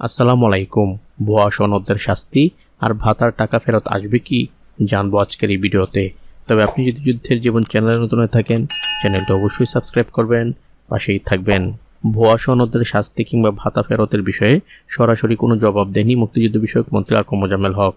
আসসালামু আলাইকুম। ভুয়া সনদের শাস্তি আর ভাতার টাকা ফেরত আসবে কি জানব আজকের এই ভিডিওতে। তবে আপনি যদি যুদ্ধের জীবন চ্যানেলে নতুন হয়ে থাকেন, চ্যানেলটা অবশ্যই সাবস্ক্রাইব করবেন, পাশেই থাকবেন। ভুয়া সনদের শাস্তি কিংবা ভাতা ফেরতের বিষয়ে সরাসরি কোনো জবাব দেয়নি মুক্তিযুদ্ধ বিষয়ক মন্ত্রী আকম মোজাম্মেল হক।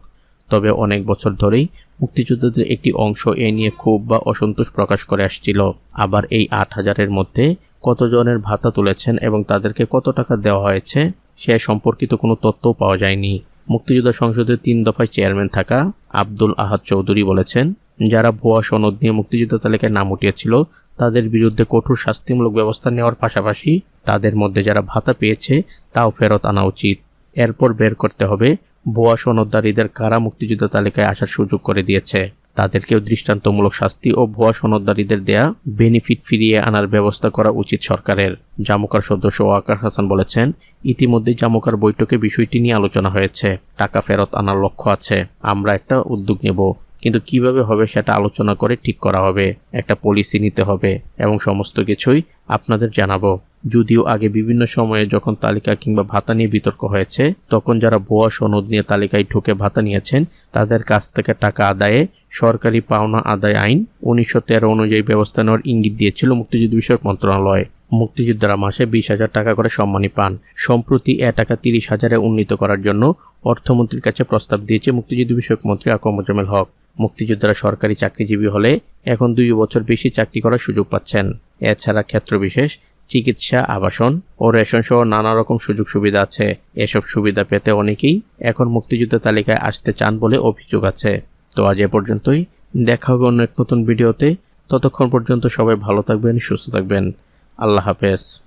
তবে অনেক বছর ধরেই মুক্তিযোদ্ধাদের একটি অংশ এ নিয়ে ক্ষোভ বা অসন্তোষ প্রকাশ করে আসছিল। আবার এই আট হাজারের মধ্যে কতজনের ভাতা তুলেছেন এবং তাদেরকে কত টাকা দেওয়া হয়েছে সে সম্পর্কিত কোনো তথ্যও পাওয়া যায়নি। মুক্তিযোদ্ধা সংসদের তিন দফায় চেয়ারম্যান থাকা আব্দুল আহাদ চৌধুরী বলেছেন, যারা ভুয়া সনদ নিয়ে মুক্তিযোদ্ধা তালিকায় নাম উঠিয়েছিল, তাদের বিরুদ্ধে কঠোর শাস্তিমূলক ব্যবস্থা নেওয়ার পাশাপাশি তাদের মধ্যে যারা ভাতা পেয়েছে, তাও ফেরত আনা উচিত। এরপর বের করতে হবে ভুয়া সনদদারীদের কারা মুক্তিযোদ্ধা তালিকায় আসার সুযোগ করে দিয়েছে। তাদেরকেও দৃষ্টান্তমূলক শাস্তি ও ভুয়া সনদদারীদের দেয়া বেনিফিট ফিরিয়ে আনার ব্যবস্থা করা উচিত সরকারের। জামুকার সদস্য ওয়াকার হাসান বলেছেন, ইতিমধ্যে জামুকার বৈঠকে বিষয়টি নিয়ে আলোচনা হয়েছে। টাকা ফেরত আনার লক্ষ্য আছে। আমরা একটা উদ্যোগ নেব। কিন্তু কীভাবে হবে সেটা আলোচনা করে ঠিক করা হবে। একটা পলিসি নিতে হবে। এবং সমস্ত কিছুই আপনাদের জানাব। যদিও আগে বিভিন্ন সময়ে যখন তালিকা কিংবা ভাতা নিয়ে বিতর্ক হয়েছে, তখন যারা ভুয়া সনদ নিয়ে তালিকায় ঢুকে ভাতা নিয়েছেন, তাদের কাছ থেকে টাকা আদায়ে সরকারি পাওনা আদায় আইন উনিশশো তেরো অনুযায়ী ব্যবস্থা নেওয়ার ইঙ্গিত দিয়েছিল মুক্তিযুদ্ধ বিষয়ক মন্ত্রণালয়। মুক্তিযোদ্ধারা মাসে বিশ হাজার টাকা করে সম্মানী পান। সম্প্রতি এ টাকা তিরিশ হাজারে উন্নীত করার জন্য অর্থমন্ত্রীর কাছে প্রস্তাব দিয়েছে মুক্তিযুদ্ধ বিষয়ক মন্ত্রী আকম মোজামেল হক। মুক্তিযোদ্ধারা সরকারি চাকরিজীবী হলে এখন দুই বছর বেশি চাকরি করার সুযোগ পাচ্ছেন। এছাড়া ক্ষেত্রবিশেষ চিকিৎসা, আবাসন ও রেশন সহ নানা রকম সুযোগ সুবিধা আছে। এসব সুবিধা পেতে অনেকেই এখন মুক্তিযুদ্ধের তালিকায় আসতে চান বলে অভিযোগ আছে। তো আজ এ পর্যন্তই। দেখা হবে অন্য এক নতুন ভিডিওতে। ততক্ষণ পর্যন্ত সবাই ভালো থাকবেন, সুস্থ থাকবেন। আল্লাহ হাফেজ।